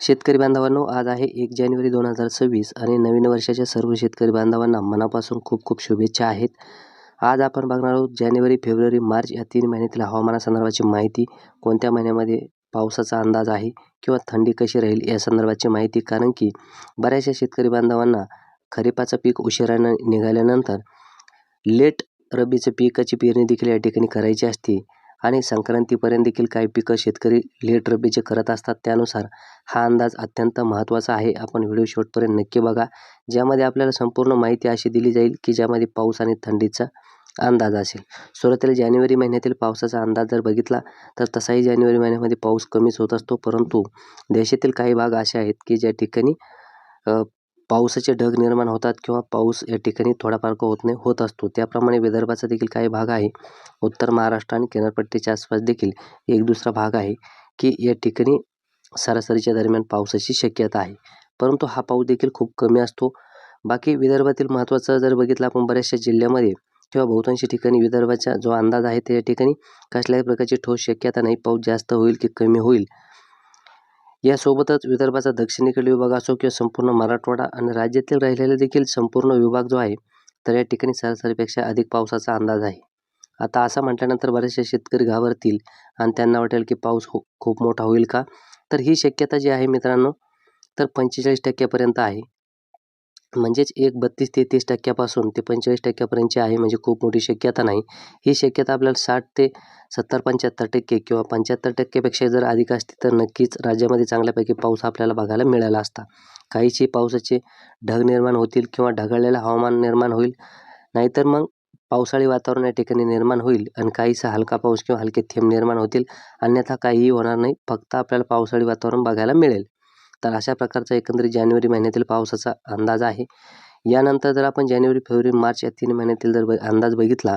शेतकरी बांधवांनो आज आहे एक जानेवारी दोन हजार सव्वीस आणि नवीन वर्षाच्या सर्व शेतकरी बांधवांना मनापासून खूप खूप शुभेच्छा आहेत. आज आपण बघणार आहोत जानेवारी फेब्रुवारी मार्च या तीन महिन्यातील हवामानासंदर्भाची माहिती. कोणत्या महिन्यामध्ये पावसाचा अंदाज आहे किंवा थंडी कशी राहील या संदर्भाची माहिती. कारण की बऱ्याचशा शेतकरी बांधवांना खरीपाचं पीक उशिरानं निघाल्यानंतर लेट रब्बीचं पिकाची पेरणी देखील या ठिकाणी करायची असते. आणि संक्रांतीपर्यंत देखील काही पिकं शेतकरी लेट रब्बीचे करत असतात. त्यानुसार हा अंदाज अत्यंत महत्त्वाचा आहे. आपण व्हिडिओ शेवटपर्यंत नक्की बघा. ज्यामध्ये आपल्याला संपूर्ण माहिती अशी दिली जाईल की ज्यामध्ये पाऊस आणि थंडीचा अंदाज असेल. सुरुवातीला जानेवारी महिन्यातील पावसाचा अंदाज जर बघितला तर तसाही जानेवारी महिन्यामध्ये पाऊस कमीच होत असतो. परंतु देशातील काही भाग असे आहेत की ज्या ठिकाणी पावसाचे ढग निर्माण होतात किंवा पाऊस या ठिकाणी थोडाफार होत नाही होत असतो. त्याप्रमाणे विदर्भाचा देखील काही भाग आहे. उत्तर महाराष्ट्र आणि किनारपट्टीच्या आसपास देखील एक दुसरा भाग आहे की या ठिकाणी सरासरीच्या दरम्यान पावसाची शक्यता आहे. परंतु हा पाऊस देखील खूप कमी असतो. बाकी विदर्भातील महत्त्वाचं जर बघितलं आपण बऱ्याचशा जिल्ह्यामध्ये किंवा बहुतांशी ठिकाणी विदर्भाचा जो अंदाज आहे त्या ठिकाणी कसल्याही प्रकारची ठोस शक्यता नाही. पाऊस जास्त होईल की कमी होईल? यासोबतच विदर्भाचा दक्षिणेकडील विभाग असो किंवा संपूर्ण मराठवाडा आणि राज्यातील राहिलेले देखील संपूर्ण विभाग जो आहे तर या ठिकाणी सरासरीपेक्षा अधिक पावसाचा अंदाज आहे. आता असं म्हटल्यानंतर बरेचसे शेतकरी घाबरतील आणि त्यांना वाटेल की पाऊस हो खूप मोठा होईल का? तर ही शक्यता जी आहे मित्रांनो तर पंचेचाळीस टक्क्यापर्यंत आहे. म्हणजेच एक बत्तीस ते तीस टक्क्यापासून ते पंचेचाळीस टक्क्यापर्यंतची आहे म्हणजे खूप मोठी शक्यता नाही. ही शक्यता आपल्याला साठ ते सत्तर पंच्याहत्तर टक्के किंवा पंच्याहत्तर टक्केपेक्षा जर अधिक असते तर नक्कीच राज्यामध्ये चांगल्यापैकी पाऊस आपल्याला बघायला मिळाला असता. काहीशी पावसाचे ढग निर्माण होतील किंवा ढगाळलेलं हवामान निर्माण होईल नाहीतर मग पावसाळी वातावरण या ठिकाणी निर्माण होईल आणि काहीसा हलका पाऊस किंवा हलके थेंब निर्माण होतील. अन्यथा काहीही होणार नाही फक्त आपल्याला पावसाळी वातावरण बघायला मिळेल. तर अशा प्रकारचा एकंदरीत जानेवारी महिन्यातील पावसाचा अंदाज आहे. यानंतर जर आपण जानेवारी फेब्रुवारी मार्च या तीन महिन्यातील जर अंदाज बघितला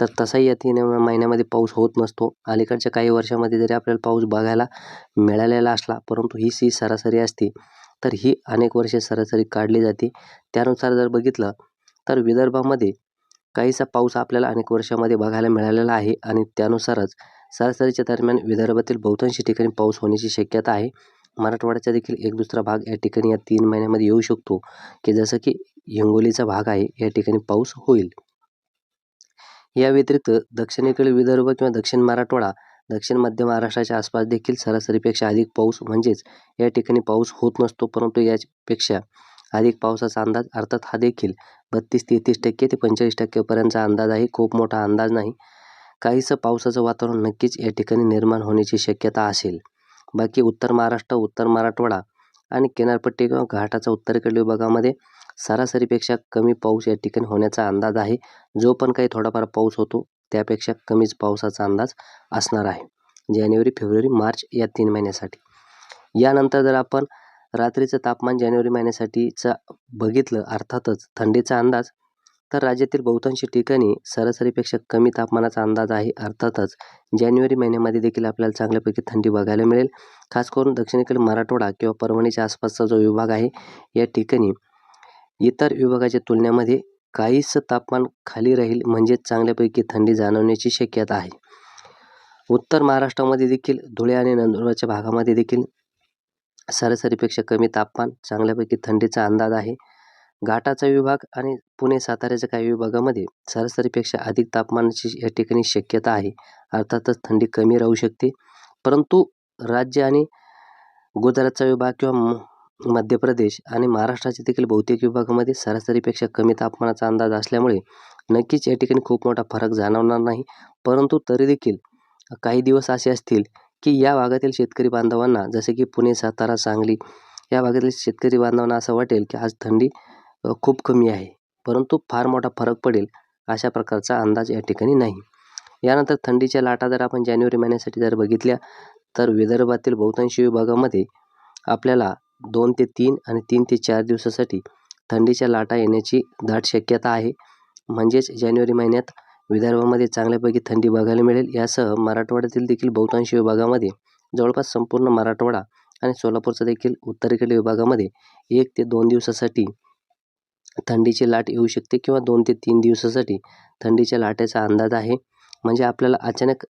तर तसाही या तीन महिन्यामध्ये पाऊस होत नसतो. अलीकडच्या काही वर्षामध्ये जरी आपल्याला पाऊस बघायला मिळालेला असला परंतु ही सी सरासरी असते तर ही अनेक वर्षे सरासरी काढली जाते. त्यानुसार जर बघितलं तर विदर्भामध्ये काहीसा पाऊस आपल्याला अनेक वर्षामध्ये बघायला मिळालेला आहे आणि त्यानुसारच सरासरीच्या दरम्यान विदर्भातील बहुतांशी ठिकाणी पाऊस होण्याची शक्यता आहे. मराठवाड्याचा देखील एक दुसरा भाग या ठिकाणी या तीन महिन्यामध्ये येऊ शकतो की जसं की हिंगोलीचा भाग आहे या ठिकाणी पाऊस होईल. या व्यतिरिक्त दक्षिणेकडील विदर्भ किंवा दक्षिण मराठवाडा दक्षिण मध्य महाराष्ट्राच्या आसपास देखील सरासरीपेक्षा अधिक पाऊस म्हणजेच या ठिकाणी पाऊस होत नसतो परंतु यापेक्षा अधिक पावसाचा अंदाज अर्थात हा देखील बत्तीस तेहतीस टक्के ते पंचेचाळीस टक्केपर्यंतचा अंदाज आहे खूप मोठा अंदाज नाही. काहीसं पावसाचं वातावरण नक्कीच या ठिकाणी निर्माण होण्याची शक्यता असेल. बाकी उत्तर महाराष्ट्र उत्तर मराठवाडा आणि किनारपट्टी किंवा घाटाचा उत्तरेकडील विभागामध्ये सरासरीपेक्षा कमी पाऊस या ठिकाणी होण्याचा अंदाज आहे. जो पण काही थोडाफार पाऊस होतो त्यापेक्षा कमीच पावसाचा अंदाज असणार आहे. जानेवारी फेब्रुवारी मार्च या तीन महिन्यासाठी. यानंतर जर आपण रात्रीचं तापमान जानेवारी महिन्यासाठीचं बघितलं अर्थातच थंडीचा अंदाज तर राज्यातील बहुतांशी ठिकाणी सरासरीपेक्षा कमी तापमानाचा अंदाज आहे. अर्थातच जानेवारी महिन्यामध्ये देखील आपल्याला चांगल्यापैकी थंडी बघायला मिळेल. खास करून दक्षिणेकडील मराठवाडा किंवा परभणीच्या आसपासचा जो विभाग आहे या ठिकाणी इतर विभागाच्या तुलनेमध्ये काहीसं तापमान खाली राहील म्हणजेच चांगल्यापैकी थंडी जाणवण्याची शक्यता आहे. उत्तर महाराष्ट्रामध्ये देखील धुळे आणि नंदुरबारच्या भागामध्ये देखील सरासरीपेक्षा कमी तापमान चांगल्यापैकी थंडीचा अंदाज आहे. घाटाचा विभाग आणि पुणे साताऱ्याच्या काही विभागामध्ये सरासरीपेक्षा अधिक तापमानाची या ठिकाणी शक्यता आहे. अर्थातच थंडी कमी राहू शकते. परंतु राज्य आणि गुजरातचा विभाग किंवा मध्य प्रदेश आणि महाराष्ट्राच्या देखील बहुतेक विभागामध्ये सरासरीपेक्षा कमी तापमानाचा अंदाज असल्यामुळे नक्कीच या ठिकाणी खूप मोठा फरक जाणवणार नाही. परंतु तरी देखील काही दिवस असे असतील की या भागातील शेतकरी बांधवांना जसे की पुणे सातारा सांगली या भागातील शेतकरी बांधवांना असं वाटेल की आज थंडी खूप कमी आहे. परंतु फार मोठा फरक पडेल अशा प्रकारचा अंदाज या ठिकाणी नाही. यानंतर थंडीच्या लाटा जर आपण जानेवारी महिन्यासाठी जर बघितल्या तर विदर्भातील बहुतांशी विभागामध्ये आपल्याला दोन ते तीन आणि तीन ते चार दिवसासाठी थंडीच्या लाटा येण्याची दाट शक्यता आहे. म्हणजेच जानेवारी महिन्यात विदर्भामध्ये चांगल्यापैकी थंडी बघायला मिळेल. यासह मराठवाड्यातील देखील बहुतांश विभागामध्ये जवळपास संपूर्ण मराठवाडा आणि सोलापूरचा देखील उत्तरेकडील विभागामध्ये एक ते दोन दिवसासाठी थंडीची लाट येऊ शकते किंवा दोन ते तीन दिवसासाठी थंडीच्या लाटेचा अंदाज आहे. म्हणजे आपल्याला अचानक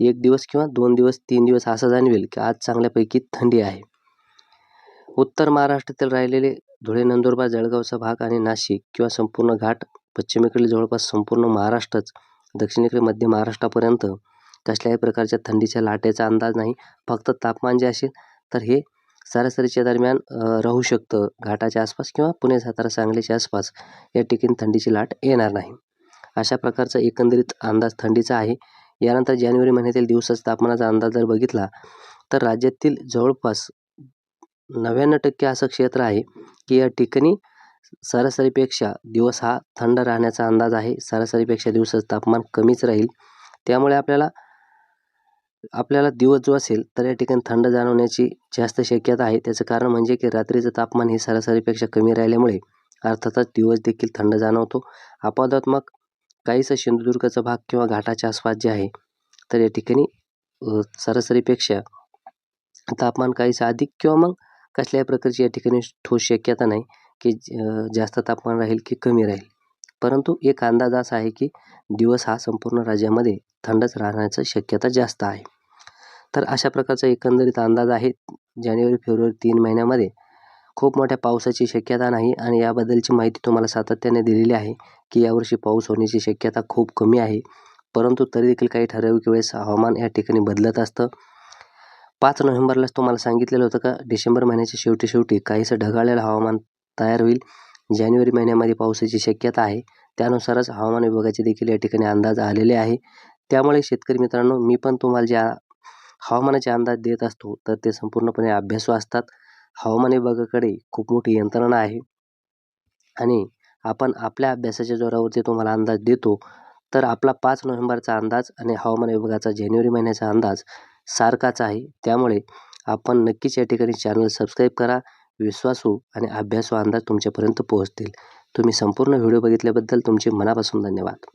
एक दिवस किंवा दोन दिवस तीन दिवस असं जाणवेल की आज चांगल्यापैकी थंडी आहे. उत्तर महाराष्ट्रातील राहिलेले धुळे नंदुरबार जळगावचा भाग आणि नाशिक किंवा संपूर्ण घाट पश्चिमेकडील जवळपास संपूर्ण महाराष्ट्रच दक्षिणेकडे मध्य महाराष्ट्रापर्यंत कसल्याही प्रकारच्या थंडीच्या लाटेचा अंदाज नाही. फक्त तापमान जे असेल तर हे सरासरीच्या दरम्यान राहू शकतं. घाटाच्या आसपास किंवा पुणे सातारा सांगलीच्या आसपास या ठिकाणी थंडीची लाट येणार नाही. अशा प्रकारचा एकंदरीत अंदाज थंडीचा आहे. यानंतर जानेवारी महिन्यातील दिवसाचा तापमानाचा अंदाज जर बघितला तर राज्यातील जवळपास नव्याण्णव टक्के असं क्षेत्र आहे की या ठिकाणी सरासरीपेक्षा दिवस हा थंड राहण्याचा अंदाज आहे. सरासरीपेक्षा दिवसाचं तापमान कमीच राहील. त्यामुळे आपल्याला आपल्याला दिवस जो असेल तर या ठिकाणी थंड जाणवण्याची जास्त शक्यता आहे. त्याचं कारण म्हणजे की रात्रीचं तापमान हे सरासरीपेक्षा कमी राहिल्यामुळे अर्थातच दिवस देखील थंड जाणवतो. अपवादात्मक काहीसं सिंधुदुर्गचा भाग किंवा घाटाच्या आसपास जे आहे तर या ठिकाणी सरासरीपेक्षा तापमान काहीसं अधिक किंवा मग कसल्याही प्रकारची या ठिकाणी ठोस शक्यता नाही की जास्त तापमान राहील की कमी राहील. परंतु एक अंदाज असा आहे की दिवस हा संपूर्ण राज्यामध्ये थंडच राहण्याची शक्यता जास्त आहे. तर अशा प्रकारचा एकंदरीत अंदाज आहे जानेवारी फेब्रुवारी तीन महिन्यामध्ये. खूप मोठ्या पावसाची शक्यता नाही आणि याबद्दलची माहिती तुम्हाला सातत्याने दिलेली आहे की यावर्षी पाऊस होण्याची शक्यता खूप कमी आहे. परंतु तरी देखील काही ठराविक वेळेस हवामान या ठिकाणी बदलत असतं. पाच नोव्हेंबरलाच तुम्हाला सांगितलेलं होतं का डिसेंबर महिन्याच्या शेवटी शेवटी काहीसं ढगाळलेलं हवामान तयार होईल. जानेवारी महिन्यामध्ये पावसाची शक्यता आहे. त्यानुसारच हवामान विभागाचे देखील या ठिकाणी अंदाज आलेले आहे. त्यामुळे शेतकरी मित्रांनो मी पण तुम्हाला ज्या हवामानाचे अंदाज देत असतो तर ते संपूर्णपणे अभ्यासू असतात. हवामान विभागाकडे खूप मोठी यंत्रणा आहे. आणि आपण आपल्या अभ्यासाच्या जोरावरती तुम्हाला अंदाज देतो तर आपला पाच नोव्हेंबरचा अंदाज आणि हवामान विभागाचा जानेवारी महिन्याचा अंदाज सारखाच आहे. त्यामुळे आपण नक्कीच या ठिकाणी चॅनल सबस्क्राईब करा. विश्वासू हो आणि अभ्यासू हो अंदाज तुमच्यापर्यंत पोहोचतील. तुम्ही संपूर्ण व्हिडिओ बघितल्याबद्दल तुमचे मनापासून धन्यवाद.